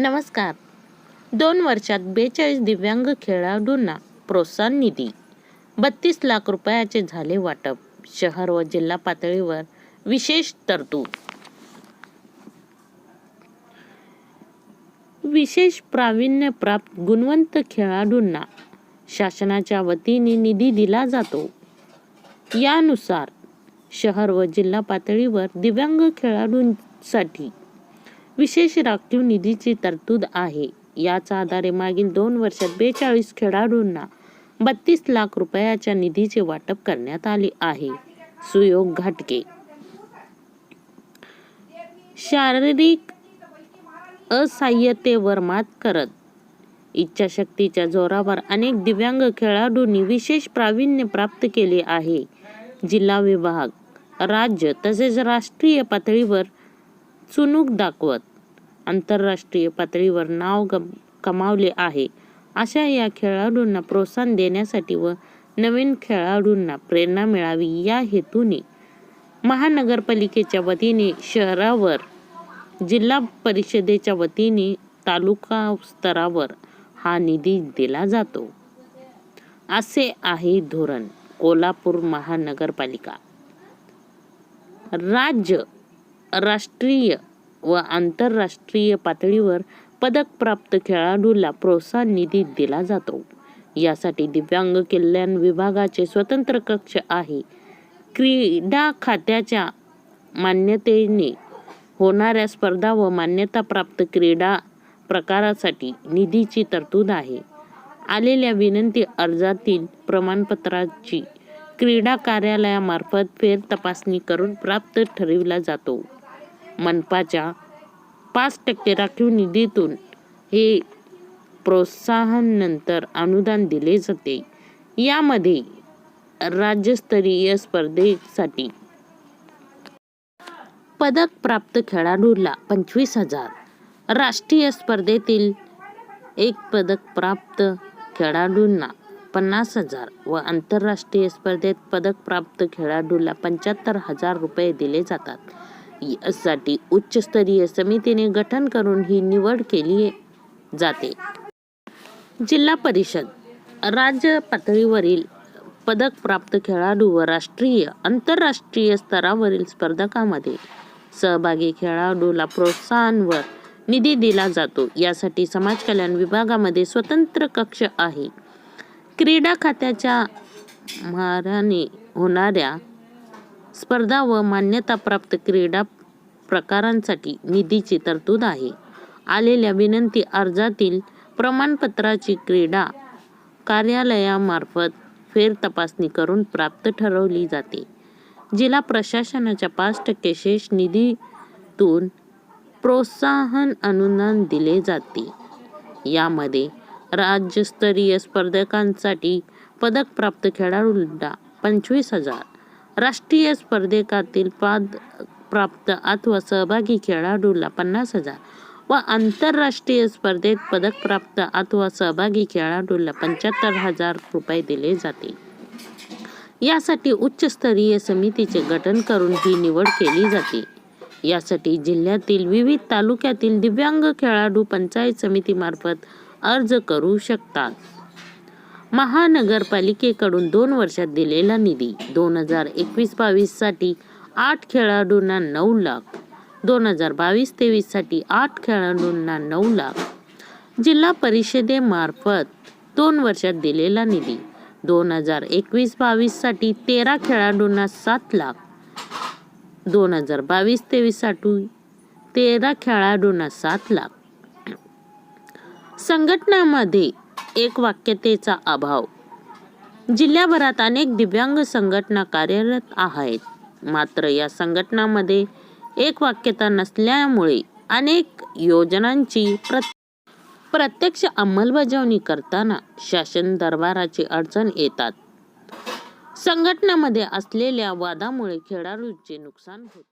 नमस्कार. दोन वर्षात बेचाळीस दिव्यांग खेळाडूंना प्रोत्साहन निधी. बत्तीस लाख रुपयाचे झाले वाटप शहर व जिल्हा पातळीवर विशेष तरतूद. विशेष प्रावीण्यप्राप्त गुणवंत खेळाडूंना शासनाच्या वतीने निधी दिला जातो. यानुसार शहर व जिल्हा पातळीवर दिव्यांग खेळाडूंसाठी विशेष राखीव निधीची तरतूद आहे. याच्या आधारे मागील दोन वर्षात बेचाळीस खेळाडूंना बत्तीस लाख रुपयाच्या निधीचे वाटप करण्यात आले आहे. सुयोग घाटके शारीरिक असहाय्यतेवर मात करत इच्छाशक्तीच्या जोरावर अनेक दिव्यांग खेळाडूंनी विशेष प्रावीण्य प्राप्त केले आहे. जिल्हा विभाग राज्य तसेच राष्ट्रीय पातळीवर चुनूक दाखवत आंतरराष्ट्रीय पातळीवर नाव गम कमावले आहे. अशा या खेळाडूंना प्रोत्साहन देण्यासाठी व नवीन खेळाडूंना प्रेरणा मिळावी या हेतूने महानगरपालिकेच्या वतीने शहरावर जिल्हा परिषदेच्या वतीने तालुका स्तरावर हा निधी दिला जातो. असे आहे धोरण कोल्हापूर महानगरपालिका. राज्य राष्ट्रीय व आंतरराष्ट्रीय पातळीवर पदक प्राप्त खेळाडूला प्रोत्साहन निधी दिला जातो. यासाठी दिव्यांग कल्याण विभागाचे स्वतंत्र कक्ष आहे. क्रीडा खात्याच्या मान्यतेने होणाऱ्या स्पर्धा व मान्यताप्राप्त क्रीडा प्रकारासाठी निधीची तरतूद आहे. आलेल्या विनंती अर्जातील प्रमाणपत्राची क्रीडा कार्यालयामार्फत फेर तपासणी करून प्राप्त ठरविला जातो. मनपाच्या पाच टक्के राखीव निधीतून हे प्रोत्साहन नंतर अनुदान दिले जाते. यामध्ये राज्यस्तरीय स्पर्धेसाठी पदक प्राप्त खेळाडूला पंचवीस हजार. राष्ट्रीय स्पर्धेतील एक पदक प्राप्त खेळाडूंना पन्नास हजार व आंतरराष्ट्रीय स्पर्धेत पदक प्राप्त खेळाडूला पंच्याहत्तर हजार रुपये दिले जातात. यासाठी उच्चस्तरीय समितीने गठन करून ही निवड केली जाते. जिल्हा परिषद राज्य पातळीवरील पदक प्राप्त खेळाडू व राष्ट्रीय आंतरराष्ट्रीय स्तरावरील स्पर्धकामध्ये सहभागी खेळाडूला प्रोत्साहन व निधी दिला जातो. यासाठी समाज कल्याण विभागामध्ये स्वतंत्र कक्ष आहे. क्रीडा खात्याच्या माराने होणाऱ्या स्पर्धा व मान्यताप्राप्त क्रीडा प्रकारांसाठी निधीची तरतूद आहे. आलेल्या विनंती अर्जातील प्रमाणपत्राची क्रीडा कार्यालयामार्फत फेर तपासणी करून प्राप्त ठरवली जाते. जिल्हा प्रशासनाच्या पाच टक्के शेष निधीतून प्रोत्साहन अनुदान दिले जाते. यामध्ये राज्यस्तरीय स्पर्धकांसाठी पदक प्राप्त खेळाडूंना पंचवीस हजार राष्ट्रीय स्पर्धेकातील पद प्राप्त अथवा सहभागी खेळाडूला पन्नास हजार व आंतरराष्ट्रीय स्पर्धेत पदक प्राप्त अथवा सहभागी खेळाडूला पंच्याहत्तर हजार रुपये दिले जाते यासाठी उच्चस्तरीय समितीचे गठन करून ही निवड केली जाते. यासाठी जिल्ह्यातील विविध तालुक्यातील दिव्यांग खेळाडू पंचायत समितीमार्फत अर्ज करू शकतात. महानगरपालिकेकडून दोन वर्षात दिलेला निधी दोन हजार एकवीस बावीससाठी आठ खेळाडूंना नऊ लाख दोन हजार बावीस तेवीससाठी आठ खेळाडूंना नऊ लाख. जिल्हा परिषदेमार्फत दोन वर्षात दिलेला निधी दोन हजार एकवीस बावीससाठी तेरा खेळाडूंना सात लाख दोन हजार बावीस तेवीससाठी तेरा खेळाडूंना सात लाख. संघटनामध्ये एक वाक्यतेचा अभाव. जिल्ह्याभरात अनेक दिव्यांग संघटना कार्यरत आहेत. मात्र या संघटनामध्ये एक वाक्यता नसल्यामुळे अनेक योजनांची प्रत प्रत्यक्ष अंमलबजावणी करताना शासन दरबाराची अडचण येतात. संघटनामध्ये असलेल्या वादामुळे खेळाडूंचे नुकसान होते